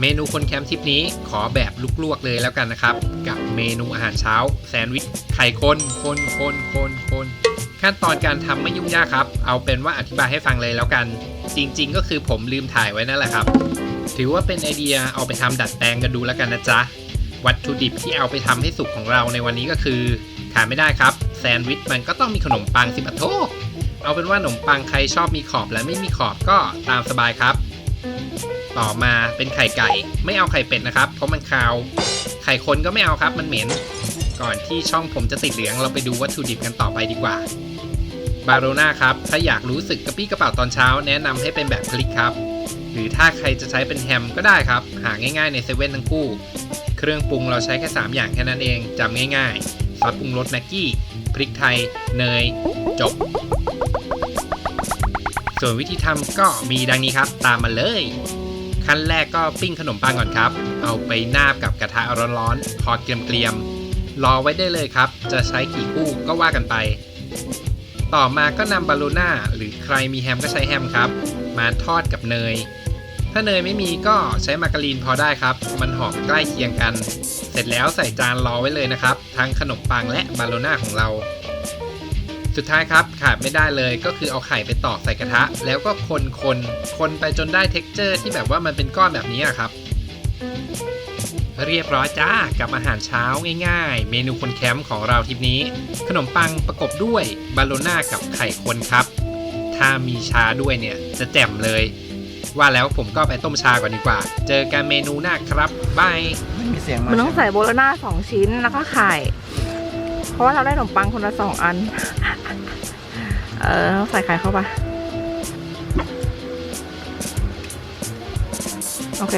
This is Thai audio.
เมนูคนแคมป์ทริปนี้ขอแบบลวกๆเลยแล้วกันนะครับ กับเมนูอาหารเช้า แซนด์วิชไข่คนคนคนคนคนขั้นตอนการทำไม่ยุ่งยากครับ เอาเป็นว่าอธิบายให้ฟังเลยแล้วกัน จริง ๆ ก็คือผมลืมถ่ายไว้นั่นแหละครับ ถือว่าเป็นไอเดียเอาไปทำดัดแปลงกันดูแล้วกันนะจ๊ะ วัตถุดิบที่เอาไปทำให้สุกของเราในวันนี้ก็คือขาดไม่ได้ครับ แซนด์วิชมันก็ต้องมีขนมปังสิปะโท เอาเป็นว่าขนมปังใครชอบมีขอบและไม่มีขอบก็ตามสบายครับ ต่อมาเป็นไข่ไก่ ไม่เอาไข่เป็ดนะครับ เพราะมันคาว ไข่คนก็ไม่เอาครับ มันเหม็น ก่อนที่ช่องผมจะติดเหลืองเราไปดูวัตถุดิบกันต่อไปดีกว่า บาโรน่าครับ ถ้าอยากรู้สึกกระปี้กระเป๋าตอนเช้า แนะนำให้เป็นแบบคลิกครับ หรือถ้าใครจะใช้เป็นแฮมก็ได้ครับ หาง่ายๆในเซเว่นทั้งคู่ เครื่องปรุงเราใช้แค่3อย่างแค่นั้นเองจำง่ายๆซอสปรุงรสแม็กกี้พริกไทย เนย จบ ส่วนวิธีทำก็มีดังนี้ครับ ตามมาเลย ขั้นแรกก็ปิ้งขนมปังก่อนครับ เอาไปนาบกับกระทะร้อนๆพอเกรียมๆรอไว้ได้เลยครับ จะใช้กี่คู่ก็ว่ากันไป ต่อมาก็นำบาลูน่าหรือใครมีแฮมก็ใช้แฮมครับ มาทอดกับเนย ถ้าเนยไม่มีก็ใช้มาการีนพอได้ครับ มันหอมใกล้เคียงกัน เสร็จแล้วใส่จานรอไว้เลยนะครับ ทั้งขนมปังและบาโลน่าของเรา สุดท้ายครับขาดไม่ได้เลยก็คือเอาไข่ไปตอกใส่กระทะ แล้วก็คนคนคนไปจนได้เท็กเจอร์ที่แบบว่ามันเป็นก้อนแบบนี้อะครับ เรียบร้อยจ้ากับอาหารเช้าง่ายๆ เมนูคนแคมป์ของเราทริปนี้ ขนมปังประกบด้วยบาโลน่ากับไข่คนครับ ถ้ามีชาด้วยเนี่ยจะแจ่มเลย ว่าแล้วผมก็ไปต้มชาก่อนดีกว่า เจอกันเมนูหน้าครับบายไม่มีเสียงมามันต้องใส่โบโลน่าสองชิ้นแล้วก็ไข่ เพราะว่าเราได้ขนมปังคนละสองอัน เออใส่ไข่เข้าไป โอเค